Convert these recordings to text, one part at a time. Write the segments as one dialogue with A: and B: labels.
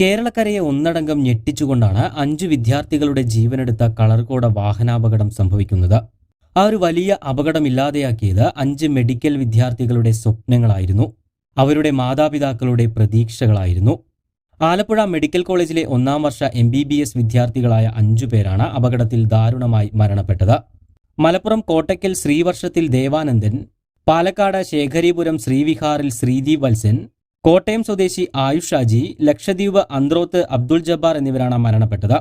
A: കേരളക്കരയെ ഒന്നടങ്കം ഞെട്ടിച്ചുകൊണ്ടാണ് അഞ്ചു വിദ്യാർത്ഥികളുടെ ജീവനെടുത്ത കളർകോട വാഹനാപകടം സംഭവിക്കുന്നത്. ആ ഒരു വലിയ അപകടമില്ലാതെയാക്കിയത് അഞ്ച് മെഡിക്കൽ വിദ്യാർത്ഥികളുടെ സ്വപ്നങ്ങളായിരുന്നു. അവരുടെ മാതാപിതാക്കളുടെ പ്രതീക്ഷകളായിരുന്നു. ആലപ്പുഴ മെഡിക്കൽ കോളേജിലെ ഒന്നാം വർഷ എം ബി ബി എസ് വിദ്യാർത്ഥികളായ അഞ്ചു പേരാണ് അപകടത്തിൽ ദാരുണമായി മരണപ്പെട്ടത്. മലപ്പുറം കോട്ടയ്ക്കൽ ശ്രീവർഷത്തിൽ ദേവാനന്ദൻ പാലക്കാട് ശേഖരീപുരം ശ്രീവിഹാറിൽ ശ്രീദീപ് വത്സൻ കോട്ടയം സ്വദേശി ആയുഷ് ഷാജി ലക്ഷദ്വീപ് അന്ത്രോത്ത് അബ്ദുൾ ജബ്ബാർ എന്നിവരാണ് മരണപ്പെട്ടത്.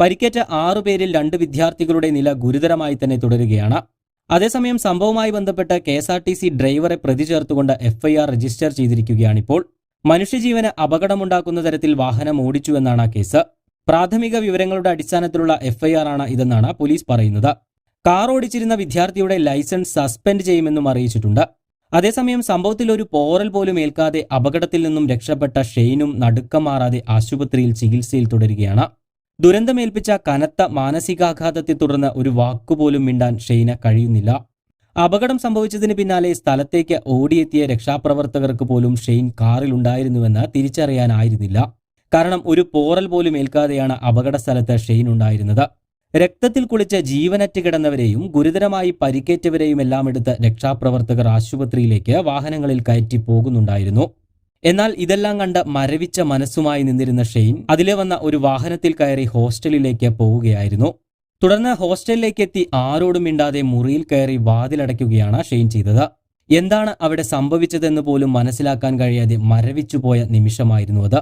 A: പരിക്കേറ്റ ആറുപേരിൽ രണ്ട് വിദ്യാർത്ഥികളുടെ നില ഗുരുതരമായി തന്നെ തുടരുകയാണ്. അതേസമയം സംഭവവുമായി ബന്ധപ്പെട്ട് K S R T C ഡ്രൈവറെ പ്രതി ചേർത്തുകൊണ്ട് എഫ്ഐആർ രജിസ്റ്റർ ചെയ്തിരിക്കുകയാണിപ്പോൾ. മനുഷ്യജീവന് അപകടമുണ്ടാക്കുന്ന തരത്തിൽ വാഹനം ഓടിച്ചു ഓടിച്ചുവെന്നാണ് കേസ്. പ്രാഥമിക വിവരങ്ങളുടെ അടിസ്ഥാനത്തിലുള്ള എഫ്ഐആർ ആണ് ഇതെന്നാണ് പോലീസ് പറയുന്നത്. കാർ ഓടിച്ചിരുന്ന വിദ്യാർത്ഥിയുടെ ലൈസൻസ് സസ്പെൻഡ് ചെയ്യുമെന്നും അറിയിച്ചിട്ടുണ്ട്. അതേസമയം സംഭവത്തിൽ ഒരു പോറൽ പോലും ഏൽക്കാതെ അപകടത്തിൽ നിന്നും രക്ഷപ്പെട്ട ഷെയ്നും നടുക്കം മാറാതെ ആശുപത്രിയിൽ ചികിത്സയിൽ തുടരുകയാണ്. ദുരന്തമേൽപ്പിച്ച കനത്ത മാനസികാഘാതത്തെ തുടർന്ന് ഒരു വാക്കുപോലും മിണ്ടാൻ ഷെയ്ന കഴിയുന്നില്ല. അപകടം സംഭവിച്ചതിന് പിന്നാലെ സ്ഥലത്തേക്ക് ഓടിയെത്തിയ രക്ഷാപ്രവർത്തകർക്ക് പോലും ഷെയ്ൻ കാറിലുണ്ടായിരുന്നുവെന്ന് തിരിച്ചറിയാനായിരുന്നില്ല. കാരണം ഒരു പോറൽ പോലും ഏൽക്കാതെയാണ് അപകട സ്ഥലത്ത് ഷെയ്ൻ ഉണ്ടായിരുന്നത്. രക്തത്തിൽ കുളിച്ച് ജീവനറ്റ് കിടന്നവരെയും ഗുരുതരമായി പരിക്കേറ്റവരെയും എല്ലാം എടുത്ത് രക്ഷാപ്രവർത്തകർ ആശുപത്രിയിലേക്ക് വാഹനങ്ങളിൽ കയറ്റി പോകുന്നുണ്ടായിരുന്നു. എന്നാൽ ഇതെല്ലാം കണ്ട് മരവിച്ച മനസ്സുമായി നിന്നിരുന്ന ഷെയ്ൻ അതിലെ വന്ന ഒരു വാഹനത്തിൽ കയറി ഹോസ്റ്റലിലേക്ക് പോവുകയായിരുന്നു തുടർന്ന് ഹോസ്റ്റലിലേക്ക് എത്തി ആരോടും മിണ്ടാതെ മുറിയിൽ കയറി വാതിലടയ്ക്കുകയാണ് ഷെയ്ൻ ചെയ്തത്. എന്താണ് അവിടെ സംഭവിച്ചതെന്ന് പോലും മനസ്സിലാക്കാൻ കഴിയാതെ മരവിച്ചുപോയ നിമിഷമായിരുന്നു അത്.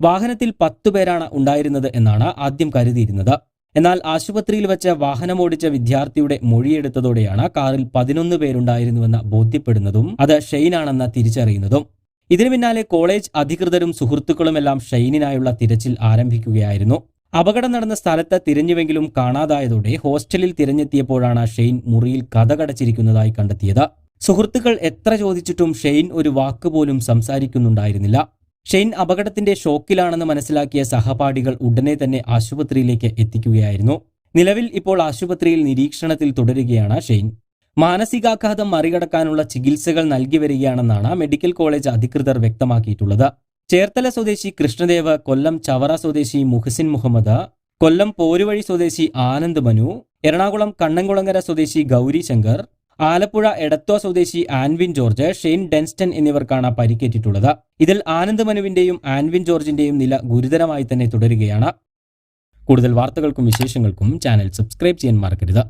A: വാഹനത്തിൽ പത്തു പേരാണ് ഉണ്ടായിരുന്നത് എന്നാണ് ആദ്യം കരുതിയിരുന്നത്. എന്നാൽ ആശുപത്രിയിൽ വെച്ച് വാഹനമോടിച്ച വിദ്യാർത്ഥിയുടെ മൊഴിയെടുത്തതോടെയാണ് കാറിൽ പതിനൊന്ന് പേരുണ്ടായിരുന്നുവെന്ന് ബോധ്യപ്പെടുന്നതും അത് ഷെയ്നാണെന്ന് തിരിച്ചറിയുന്നതും. ഇതിനു പിന്നാലെ കോളേജ് അധികൃതരും സുഹൃത്തുക്കളുമെല്ലാം ഷെയ്നിനായുള്ള തിരച്ചിൽ ആരംഭിക്കുകയായിരുന്നു. അപകടം നടന്ന സ്ഥലത്ത് തിരഞ്ഞുവെങ്കിലും കാണാതായതോടെ ഹോസ്റ്റലിൽ തിരഞ്ഞെത്തിയപ്പോഴാണ് ഷെയ്ൻ മുറിയിൽ കഥകടച്ചിരിക്കുന്നതായി കണ്ടെത്തിയത്. സുഹൃത്തുക്കൾ എത്ര ചോദിച്ചിട്ടും ഷെയ്ൻ ഒരു വാക്കുപോലും സംസാരിക്കുന്നുണ്ടായിരുന്നില്ല. ഷെയ്ൻ അപകടത്തിന്റെ ഷോക്കിലാണെന്ന് മനസ്സിലാക്കിയ സഹപാഠികൾ ഉടനെ തന്നെ ആശുപത്രിയിലേക്ക് എത്തിക്കുകയായിരുന്നു. നിലവിൽ ഇപ്പോൾ ആശുപത്രിയിൽ നിരീക്ഷണത്തിൽ തുടരുകയാണ് ഷെയ്ൻ. മാനസികാഘാതം മറികടക്കാനുള്ള ചികിത്സകൾ നൽകി വരികയാണെന്നാണ് മെഡിക്കൽ കോളേജ് അധികൃതർ വ്യക്തമാക്കിയിട്ടുള്ളത്. ചേർത്തല സ്വദേശി കൃഷ്ണദേവ് കൊല്ലം ചവറ സ്വദേശി മുഹസിൻ മുഹമ്മദ് കൊല്ലം പോരുവഴി സ്വദേശി ആനന്ദ് മനു എറണാകുളം കണ്ണങ്കുളങ്ങര സ്വദേശി ഗൗരി ശങ്കർ ആലപ്പുഴ എടത്വ സ്വദേശി ആൻവിൻ ജോർജ് ഷെയ്ൻ ഡെൻസ്റ്റൺ എന്നിവർക്കാണ് പരിക്കേറ്റിട്ടുള്ളത്. ഇതിൽ ആനന്ദ് മനുവിന്റെയും ആൻവിൻ ജോർജിന്റെയും നില ഗുരുതരമായി തന്നെ തുടരുകയാണ്. കൂടുതൽ വാർത്തകൾക്കും വിശേഷങ്ങൾക്കും ചാനൽ സബ്സ്ക്രൈബ് ചെയ്യാൻ മറക്കരുത്.